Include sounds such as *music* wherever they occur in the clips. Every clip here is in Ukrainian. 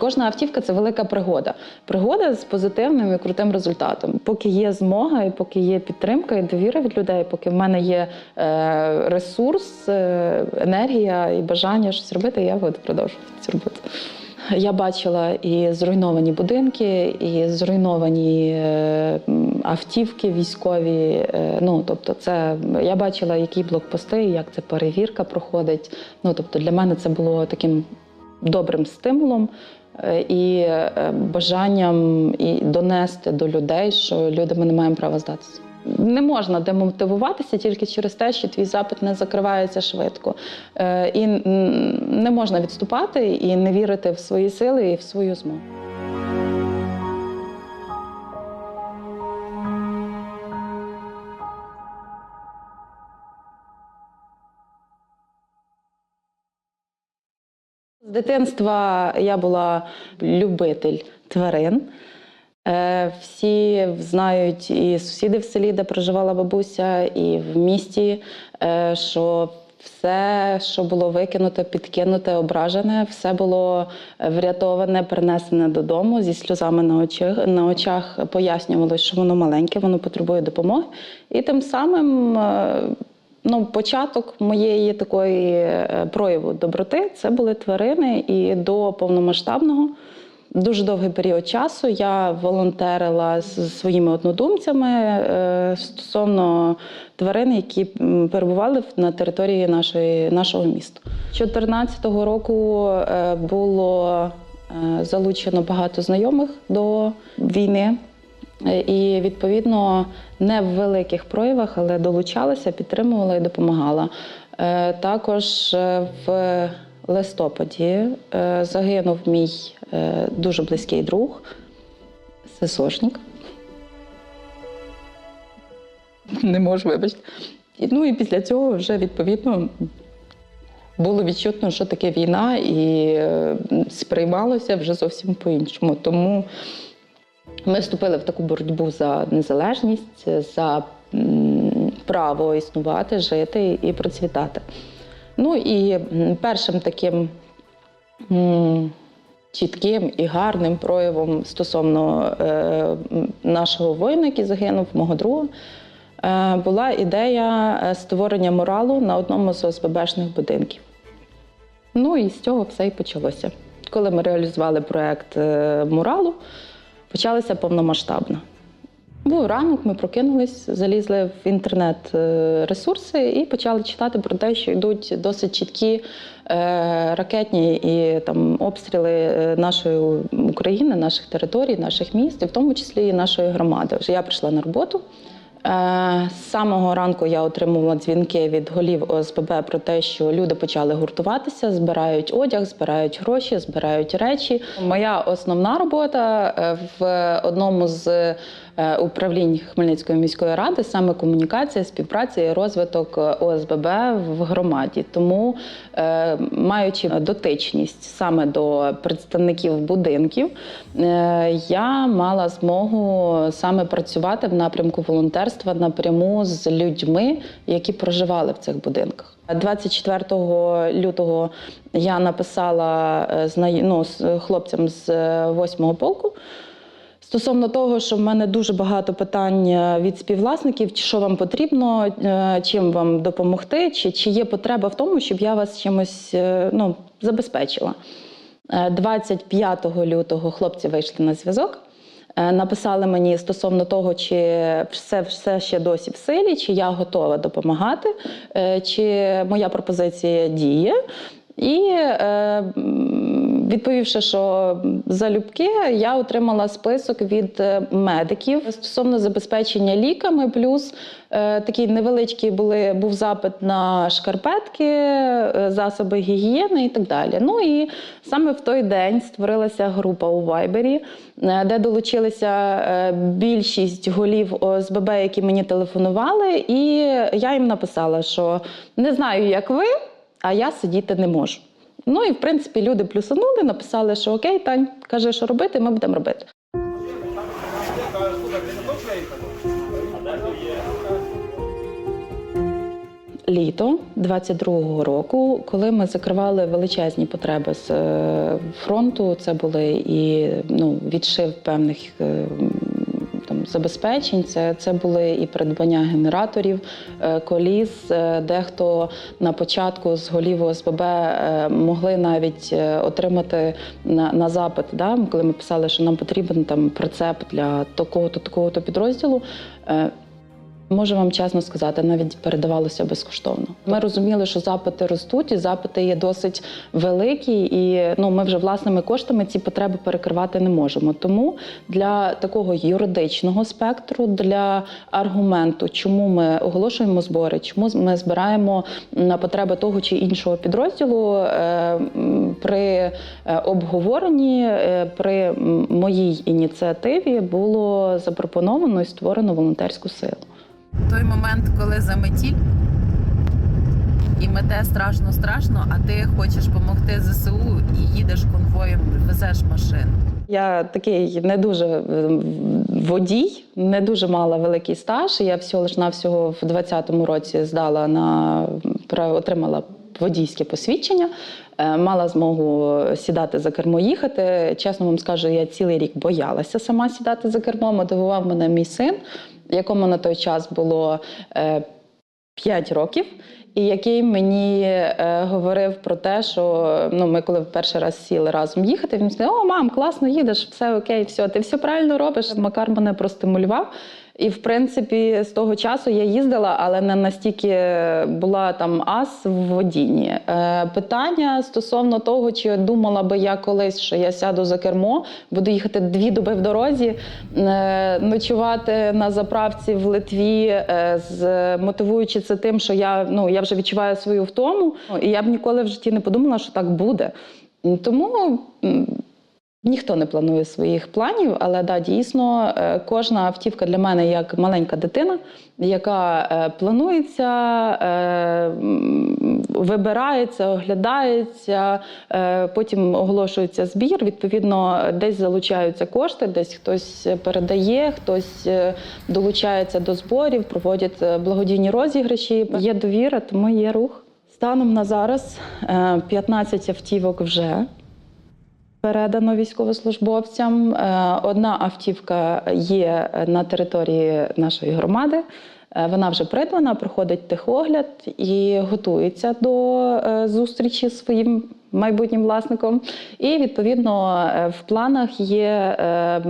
Кожна автівка це велика пригода. Пригода з позитивним і крутим результатом. Поки є змога, і поки є підтримка і довіра від людей, поки в мене є е, ресурс, е, енергія і бажання щось робити, я буду продовжувати цю роботу. Я бачила і зруйновані будинки, і зруйновані е, автівки військові. Ну тобто, це я бачила, які блокпости, як це перевірка проходить. Ну тобто, для мене це було таким добрим стимулом і е, бажанням і донести до людей, що люди ми не маємо права здатися. Не можна демотивуватися тільки через те, що твій запит не закривається швидко. Е, І не можна відступати і не вірити в свої сили і в свою змогу. Дитинства я була любитель тварин. Е, Всі знають і сусіди в селі, де проживала бабуся, і в місті, е, що все, що було викинуте, підкинуте, ображене, все було врятоване, принесене додому зі сльозами на очах. На очах пояснювалося, що воно маленьке, воно потребує допомоги. І тим самим е, ну, початок моєї такої е, прояву доброти це були тварини. І до повномасштабного дуже довгий період часу я волонтерила з своїми однодумцями е, стосовно тварин, які перебували на території нашої, нашого міста. 2014 року е, було залучено багато знайомих до війни. Е, І відповідно не в великих проявах, але долучалася, підтримувала і допомагала. Е, Також е, в листопаді загинув мій дуже близький друг, ССОшник. Не можу вибачити. Ну і після цього вже відповідно було відчутно, що таке війна, і сприймалося вже зовсім по-іншому. Тому ми вступили в таку боротьбу за незалежність, за право існувати, жити і процвітати. Ну і першим таким чітким і гарним проявом стосовно е, нашого воїна, який загинув, мого друга, е, була ідея е, створення муралу на одному з ОСББшних будинків. Ну і з цього все і почалося. Коли ми реалізували проект е, муралу, почалося повномасштабно. Був ранок, ми прокинулись, залізли в інтернет-ресурси і почали читати про те, що йдуть досить чіткі е, ракетні і там обстріли е, нашої України, наших територій, наших міст, і в тому числі і нашої громади. Вже я прийшла на роботу. Е, самого ранку я отримувала дзвінки від голів ОСББ про те, що люди почали гуртуватися, збирають одяг, збирають гроші, збирають речі. Моя основна робота е, в одному з е, управлінь Хмельницької міської ради саме комунікація, співпраця і розвиток ОСББ в громаді. Тому, маючи дотичність саме до представників будинків, я мала змогу саме працювати в напрямку волонтерства напряму з людьми, які проживали в цих будинках. 24 лютого я написала е, ну, з хлопцям з 8-го полку. Стосовно того, що в мене дуже багато питань е, від співвласників, що вам потрібно, е, чим вам допомогти, чи, чи є потреба в тому, щоб я вас чимось е, ну, забезпечила. Е, 25 лютого хлопці вийшли на зв'язок. Е, Написали мені стосовно того, чи все, все ще досі в силі, чи я готова допомагати, е, чи моя пропозиція діє. І е, відповівши, що залюбки, я отримала список від е, медиків стосовно забезпечення ліками, плюс е, такий невеличкий були, був запит на шкарпетки, е, засоби гігієни і так далі. Ну і саме в той день створилася група у Вайбері, е, де долучилися більшість голів ОСББ, які мені телефонували, і я їм написала, що не знаю, як ви а я сидіти не можу. Ну і в принципі люди плюсанули, написали, що окей, Тань, каже, що робити, ми будемо робити. літо 22-го року, коли ми закривали величезні потреби з е, фронту, це були і ну, відшив певних. Забезпечень, це, це були і придбання генераторів, е, коліс. Е, Дехто на початку з голів ОСББ е, могли навіть отримати на, на запит, да? коли ми писали, що нам потрібен там прицеп для такого-то такого-то підрозділу. Можу вам чесно сказати, навіть передавалося безкоштовно. Ми розуміли, що запити ростуть, і запити є досить великі, і ну ми вже власними коштами ці потреби перекривати не можемо. Тому для такого юридичного спектру, для аргументу, чому ми оголошуємо збори, чому ми збираємо на потреби того чи іншого підрозділу, е, при е, обговоренні, е, при моїй ініціативі було запропоновано і створено волонтерську силу. Той момент, коли заметіль, і мете страшно страшно, а ти хочеш допомогти ЗСУ і їдеш конвоєм, везеш машину. Я такий не дуже е, водій, не дуже мала великий стаж. Я всього лиш навсього в 20-му році здала на отримала водійське посвідчення, е, мала змогу сідати за кермо їхати. Чесно вам скажу, я цілий рік боялася сама сідати за кермо. Мотивував мене мій син, якому на той час було е, 5 років. І який мені е, говорив про те, що ну ми коли перший раз сіли разом їхати, він сказав: О, мам, класно їдеш, все окей, все, ти все правильно робиш. Макар мене простимулював. І в принципі, з того часу я їздила, але не настільки була там ас в водінні. Е, питання стосовно того, чи думала би я колись, що я сяду за кермо, буду їхати дві доби в дорозі, е, ночувати на заправці в Литві, е, мотивуючи це тим, що я ну я вже відчуваю свою втому, і я б ніколи в житті не подумала, що так буде. Тому. Ніхто не планує своїх планів, але да, дійсно е, кожна автівка для мене як маленька дитина, яка е, планується, е, вибирається, оглядається, потім оголошується збір. Відповідно, десь залучаються кошти, десь хтось передає, хтось долучається до зборів, проводять благодійні розіграші. Є довіра, тому є рух. Станом на зараз е, 15 автівок вже передано військовослужбовцям. Е, Одна автівка є на території нашої громади. Е, Вона вже придбана, проходить техогляд і готується до е, зустрічі з своїм майбутнім власником. І відповідно е, в планах є е,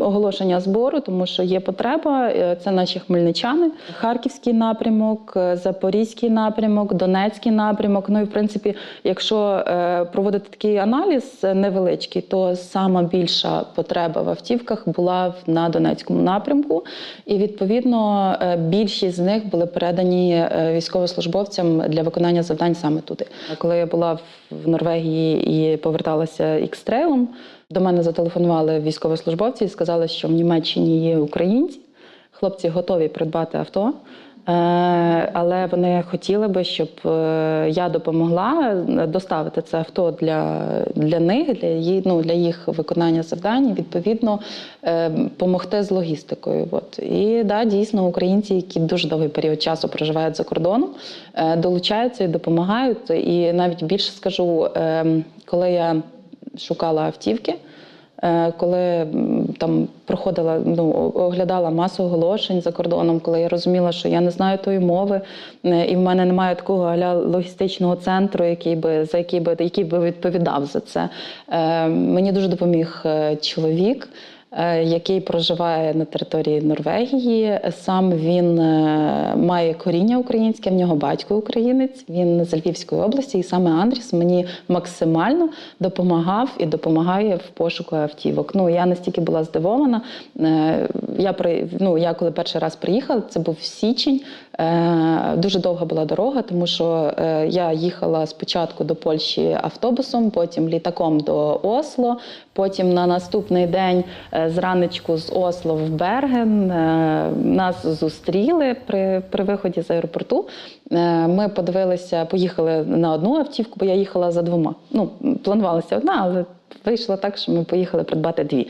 оголошення збору, тому що є потреба. Е, Це наші хмельничани, Харківський напрямок, Запорізький напрямок, Донецький напрямок. Ну і в принципі, якщо проводити такий аналіз невеличкий, то сама більша потреба в автівках була в- на Донецькому напрямку, і відповідно більшість з них були передані військовослужбовцям для виконання завдань саме туди. Коли я була в Норвегії і поверталася ікстрелом. до мене зателефонували військовослужбовці і сказали, що в Німеччині є українці. Хлопці готові придбати авто. Е, Але вони хотіли би, щоб е, я допомогла доставити це авто для, для них, для їх, ну, для їх виконання завдань, відповідно допомогти з логістикою. От. І да, дійсно, українці, які дуже довгий період часу проживають за кордоном, е, долучаються і допомагають. І навіть більше скажу, е, коли я шукала автівки. Е, Коли там проходила, ну оглядала масу оголошень за кордоном, коли я розуміла, що я не знаю тої мови, е, і в мене немає такого аля логістичного центру, який би за який би який би відповідав за це. Е, Мені дуже допоміг чоловік. Е, Який проживає на території Норвегії, сам він е, має коріння українське, в нього батько українець. Він з Львівської області, і саме Андріс мені максимально допомагав і допомагає в пошуку автівок. Ну я настільки була здивована. Е, Я при ну я коли перший раз приїхала, це був січень. Дуже довга була дорога, тому що я їхала спочатку до Польщі автобусом, потім літаком до Осло. Потім на наступний день зранечку з Осло в Берген е, нас зустріли при, при виході з аеропорту. Е, Ми подивилися, поїхали на одну автівку, бо я їхала за двома. Ну, планувалася одна, але вийшло так, що ми поїхали придбати дві.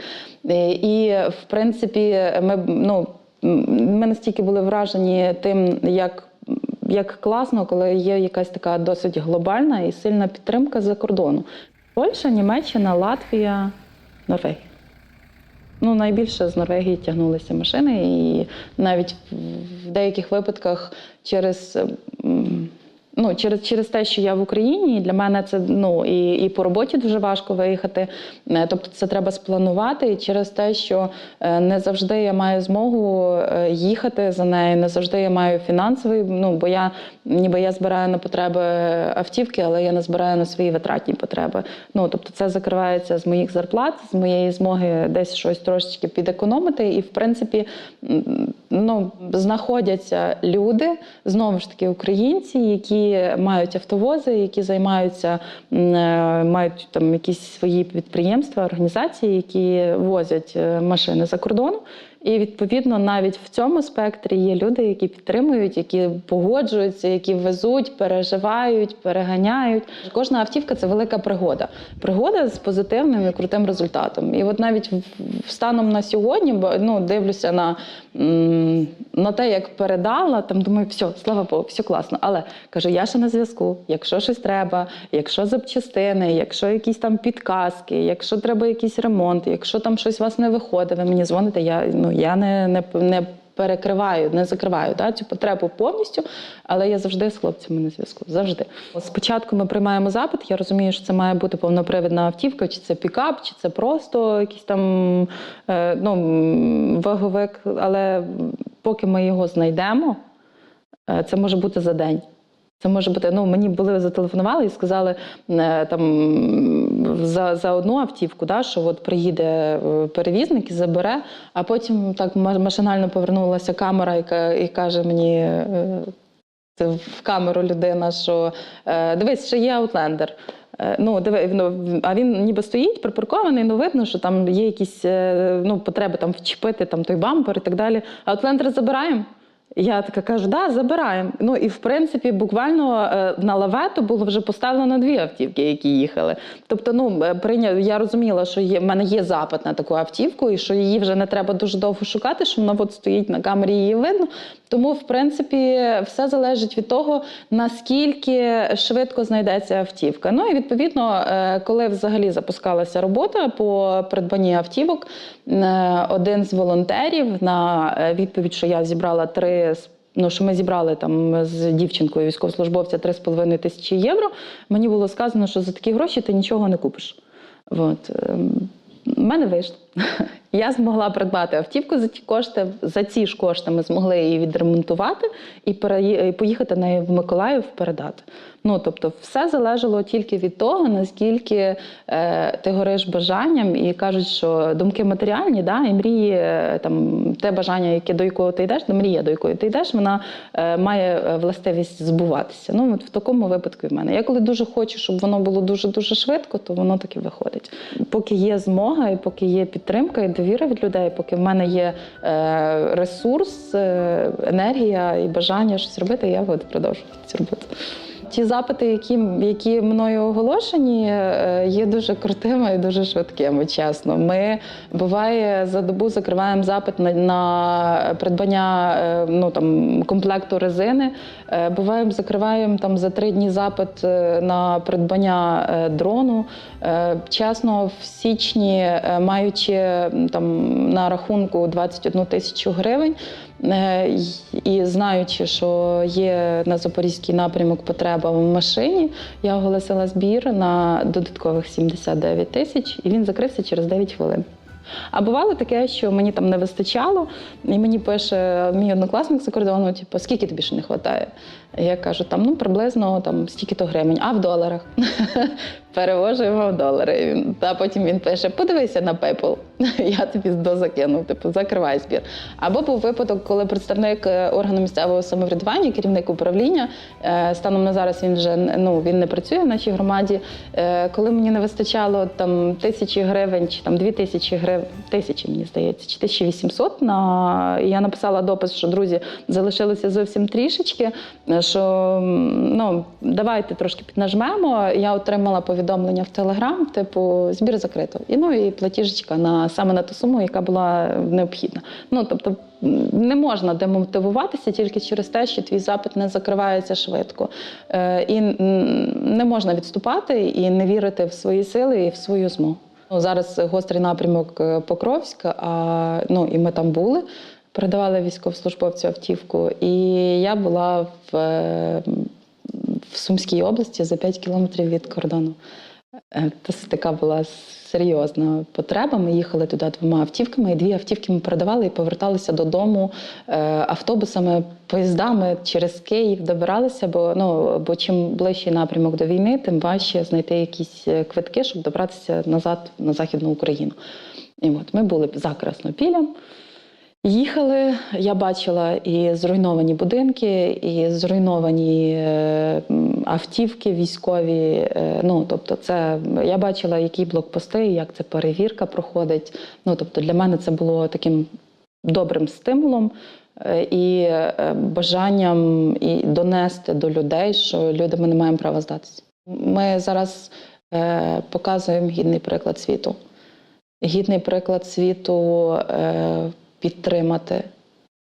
Е, І, в принципі, ми, ну, ми настільки були вражені тим, як як класно, коли є якась така досить глобальна і сильна підтримка за кордону. Польща, Німеччина, Латвія, Норвегія. Ну, найбільше з Норвегії тягнулися машини, і навіть в деяких випадках через. Ну, через, через те, що я в Україні, для мене це ну і, і по роботі дуже важко виїхати. Е, Тобто це треба спланувати. І через те, що е, не завжди я маю змогу е, їхати за нею, не завжди я маю фінансовий. Ну бо я ніби я збираю на потреби автівки, але я не збираю на свої витратні потреби. Ну тобто, це закривається з моїх зарплат, з моєї змоги десь щось трошечки підекономити. І в принципі, ну знаходяться люди знову ж таки українці, які мають автовози, які займаються, е, мають там якісь свої підприємства, організації, які возять е, машини за кордон. І відповідно навіть в цьому спектрі є люди, які підтримують, які погоджуються, які везуть, переживають, переганяють. Кожна автівка це велика пригода. Пригода з позитивним і крутим результатом. І от навіть станом на сьогодні, бо ну дивлюся на, на те, як передала, там думаю, все, слава Богу, все класно. Але кажу, я ще на зв'язку. Якщо щось треба, якщо запчастини, якщо якісь там підказки, якщо треба якийсь ремонт, якщо там щось у вас не виходить, ви мені дзвоните, я, ну, я не, не, не перекриваю, не закриваю да, цю потребу повністю, але я завжди з хлопцями на зв'язку. Завжди. Спочатку ми приймаємо запит. Я розумію, що це має бути повнопривідна автівка, чи це пікап, чи це просто якийсь там е, ну, ваговик. Але поки ми його знайдемо, е, це може бути за день. Це може бути. Ну мені були зателефонували і сказали е, там за, за одну автівку, да, що от приїде е, перевізник і забере, а потім так машинально повернулася камера і, ка- і каже мені. е, Це в камеру людина, що дивись, ще є. Е, Ну, ну, а він ніби стоїть, припаркований, ну видно, що там є якісь ну, потреби там вчепити там, той бампер і так далі. А Outlander забираємо. Я така кажу, да, забираємо. Ну і в принципі, буквально е, на лавету було вже поставлено дві автівки, які їхали. Тобто, ну е, прийняв, я розуміла, що є, в мене є запит на таку автівку, і що її вже не треба дуже довго шукати, що вона от стоїть на камері, її видно. Тому, в принципі, все залежить від того, наскільки швидко знайдеться автівка. Ну і відповідно, е, коли взагалі запускалася робота по придбанні автівок, один з волонтерів на відповідь, що я зібрала три. Ну, що ми зібрали там з дівчинкою військовослужбовця 3,5 тисячі євро. Мені було сказано, що за такі гроші ти нічого не купиш. От. ем, в мене вийшло. Я змогла придбати автівку за ті кошти. За ці ж кошти ми змогли її відремонтувати і поїхати нею в Миколаїв передати. Ну тобто, все залежало тільки від того, наскільки е, ти гориш бажанням, і кажуть, що думки матеріальні, да, і мрії, е, там те бажання, яке до якого ти йдеш, ну, мрія, до якої ти йдеш, вона е, має е, властивість збуватися. Ну от в такому випадку в мене. Я коли дуже хочу, щоб воно було дуже дуже швидко, то воно таки виходить. Поки є змога, і поки є підтримка і довіра від людей, поки в мене є е, ресурс, е, енергія і бажання щось робити, я буду продовжувати цю робити. Ті запити, які, які мною оголошені, е, є дуже крутими і дуже швидкими. Чесно, ми буває за добу закриваємо запит на, на придбання е, ну там комплекту резини. Е, Буває, закриваємо там за три дні запит на придбання дрону. Чесно, в січні, маючи там на рахунку 21 тисячу гривень. Е, І знаючи, що є на запорізький напрямок потреба в машині, я оголосила збір на додаткових 79 тисяч, і він закрився через 9 хвилин. А бувало таке, що мені там не вистачало, і мені пише мій однокласник за кордону, типу, скільки тобі ще не вистачає? Я кажу, там ну приблизно там стільки-то гривень, а в доларах. *laughs* Перевожу його в долари. Та потім він пише: подивися на PayPal. *laughs* Я тобі дозакинув, типу, закривай збір. Або був випадок, коли представник е, органу місцевого самоврядування, керівник управління, е, станом на зараз він вже ну, він не працює в нашій громаді. Е, Коли мені не вистачало там тисячі гривень чи там дві тисячі гривень, тисячі, мені здається, чи 1800, на я написала допис, що друзі залишилося зовсім трішечки. Що ну давайте трошки піднажмемо. Я отримала повідомлення в Телеграм, типу, збір закрито. І ну і платіжечка на саме на ту суму, яка була необхідна. Ну тобто не можна демотивуватися тільки через те, що твій запит не закривається швидко. Е, і не можна відступати і не вірити в свої сили і в свою змогу. Ну, зараз гострий напрямок е, Покровськ, а ну і ми там були. Передавали військовослужбовцю автівку, і я була в, е, в Сумській області за 5 кілометрів від кордону. Е, Це така була серйозна потреба. Ми їхали туди двома автівками, і дві автівки ми передавали і поверталися додому е, автобусами, поїздами через Київ добиралися, бо ну бо чим ближчий напрямок до війни, тим важче знайти якісь е, квитки, щоб добратися назад на Західну Україну. І от ми були за Краснопіллям. Їхали, я бачила і зруйновані будинки, і зруйновані е, автівки військові. е, Ну, тобто, це я бачила, які блокпости, як це перевірка проходить. Ну, тобто, для мене це було таким добрим стимулом е, і бажанням і донести до людей, що люди ми не маємо права здатися. Ми зараз показуємо гідний приклад світу. Гідний приклад світу підтримати,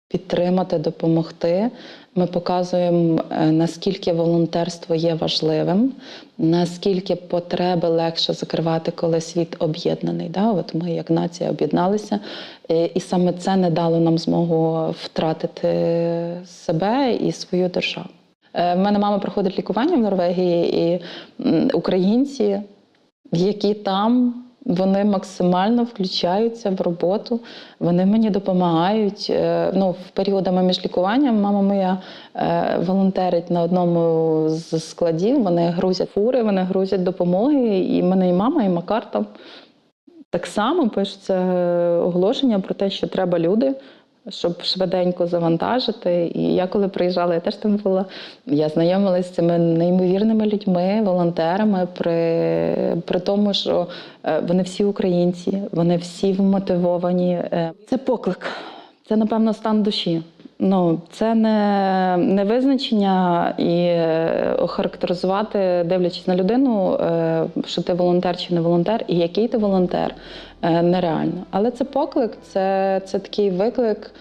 підтримати, допомогти. Ми показуємо, е, наскільки волонтерство є важливим, наскільки потреби легше закривати, коли світ об'єднаний. Да? От ми, як нація, об'єдналися, і, і саме це не дало нам змогу втратити себе і свою державу. Е, В мене мама проходить лікування в Норвегії, і українці, які там вони максимально включаються в роботу, вони мені допомагають. Е, Ну, в періодами між лікуванням мама моя е, волонтерить на одному з складів. Вони грузять фури, вони грузять допомоги. І мене і мама, і Макар там так само пишуться оголошення про те, що треба люди. Щоб швиденько завантажити. І я коли приїжджала, я теж там була. Я знайомилася з цими неймовірними людьми, волонтерами, при, при тому, що е, вони всі українці, вони всі вмотивовані. Е, Це поклик, це, напевно, стан душі. Ну, це не, не визначення і е, охарактеризувати, дивлячись на людину, е, що ти волонтер чи не волонтер, і який ти волонтер, е, нереально. Але це поклик, це, це такий виклик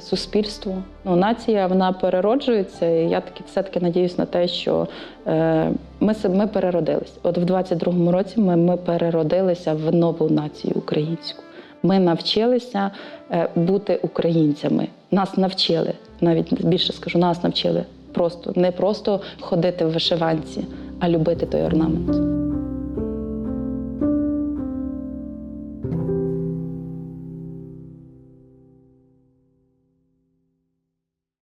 суспільству. Ну, нація вона перероджується, і я таки все-таки надіюсь на те, що ми, ми переродились. От в 22-му році ми, ми переродилися в нову націю українську. Ми навчилися е, бути українцями. Нас навчили, навіть більше скажу, нас навчили просто не просто ходити в вишиванці, а любити той орнамент.